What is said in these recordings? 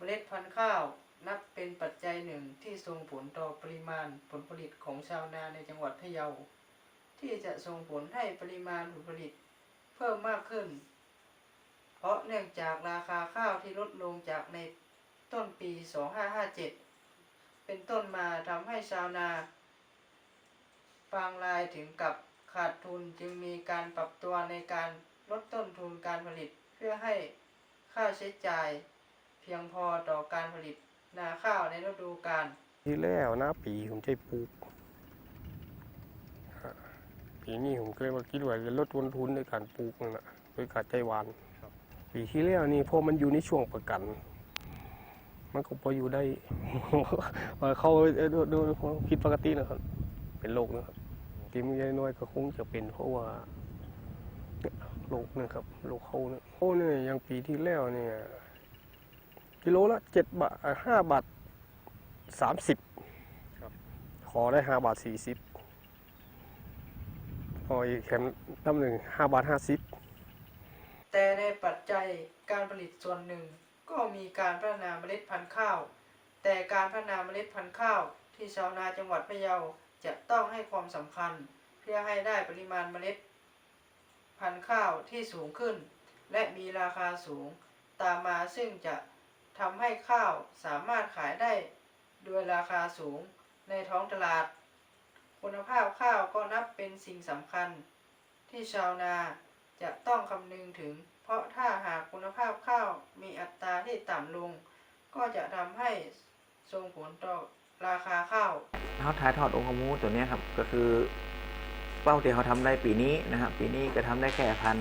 เมล็ดพันธุ์ข้าวนับเป็นปัจจัยหนึ่งที่ส่งผลต่อปริมาณผลผลิตของชาวนาในจังหวัดพะเยา ที่จะส่งผลให้ปริมาณผลผลิตเพิ่มมากขึ้น เพราะเนื่องจากราคาข้าวที่ลดลงจากในต้นปี 2557 เป็นต้นมาทำให้ชาวนาบางรายถึงกับขาดทุนจึงมีการปรับตัวในการลดต้นทุนการผลิตเพื่อให้ค่าใช้จ่าย พียงพอต่อการผลิตนาข้าวในฤดูกาลที่แล้วนะปีผมจะปลูกฮะปีนี้ผมก็เลยว่าคิดว่าจะลดต้นทุนในการปลูกนั่นนะโดยขาดใจหวานปีที่แล้วนี่พอมันอยู่ในช่วงประกัน มันก็พออยู่ได้ว่าเขาเอ่อดูดูดูผิดปกตินะครับ เป็นโรคนะครับที่มันน้อยๆก็คงจะเป็นเพราะว่าเนี่ยโรคนะครับโรคเขาเนี่ยโอ้เนี่ยอย่างปีที่แล้วเนี่ย กิโลละเจ็ดบาทห้าบาทสามสิบขอได้ห้าบาทสี่สิบพออีกแถมน้ำหนึ่งห้าบาทห้าสิบแต่ในปัจจัยการผลิตส่วนหนึ่ง ก็มีการพัฒนาเมล็ดพันธุ์ข้าว แต่การพัฒนาเมล็ดพันธุ์ข้าว ที่ชาวนาจังหวัดพะเยาจะต้องให้ความสำคัญ เพื่อให้ได้ปริมาณเมล็ด พันธุ์ข้าวที่สูงขึ้น และมีราคาสูง ตามมาซึ่งจะ ทำให้ข้าวสามารถขายได้ด้วยราคาสูงในท้องตลาด คุณภาพข้าวก็นับเป็นสิ่งสำคัญ ที่ชาวนาจะต้องคำนึงถึง เพราะถ้าหากคุณภาพข้าวมีอัตราที่ต่ำลง ก็จะทำให้ส่งผลต่อราคาข้าวเขาถ่ายทอดองค์ความรู้ตัวนี้ครับก็คือ เป้าที่เขาทำได้ปีนี้นะครับปีนี้ก็ทำได้แค่พัน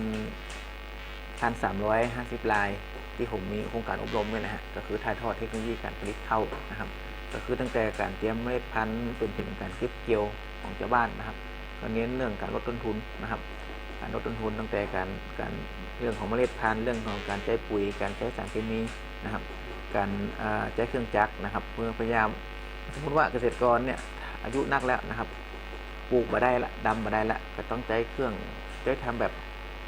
พันสามร้อยห้าสิบลาย ที่ผมมีโครงการอบรมด้วยนะฮะก็คือถ่ายทอดเทคโนโลยีการผลิตข้าวนะครับ ก็คือตั้งแต่การเตรียมเมล็ดพันธุ์จนถึงการเก็บเกี่ยวของชาวบ้านนะครับก็เน้นเรื่องการลดต้นทุนนะครับ การลดต้นทุนตั้งแต่การการเรื่องของเมล็ดพันธุ์เรื่องของการใช้ปุ๋ย การใช้สารเคมีนะครับ การใช้เครื่องจักรนะครับ เพื่อพยายามสมมติว่าเกษตรกรเนี่ยอายุนักแล้วนะครับปลูกมาได้ละดำมาได้ละก็ต้องใช้เครื่องใช้ทำแบบ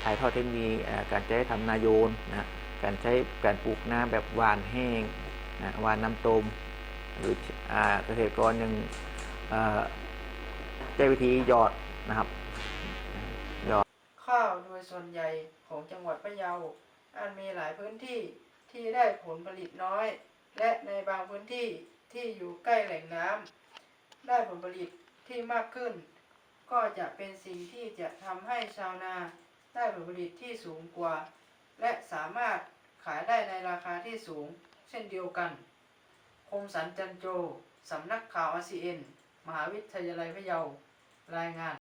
ถ่ายทอดเทคโนโลยีการใช้ทำนาโยนนะฮะ การใช้การปลูกนาแบบหวานแห้งนะหวานน้ำตมหรืออ่าเกษตรกรยังอ่าใช้วิธีหยอดนะครับหยอด ข้าวโดยส่วนใหญ่ของจังหวัดพะเยาอาจมีหลายพื้นที่ที่ได้ผลผลิตน้อย และในบางพื้นที่ที่อยู่ใกล้แหล่งน้ำได้ผลผลิตที่มากขึ้น ก็จะเป็นสิ่งที่จะทำให้ชาวนาได้ผลผลิตที่สูงกว่า และสามารถขายได้ในราคาที่สูง เช่นเดียวกัน คมสันจันโจ สำนักข่าวอาซีเอ็น มหาวิทยาลัยพะเยา รายงาน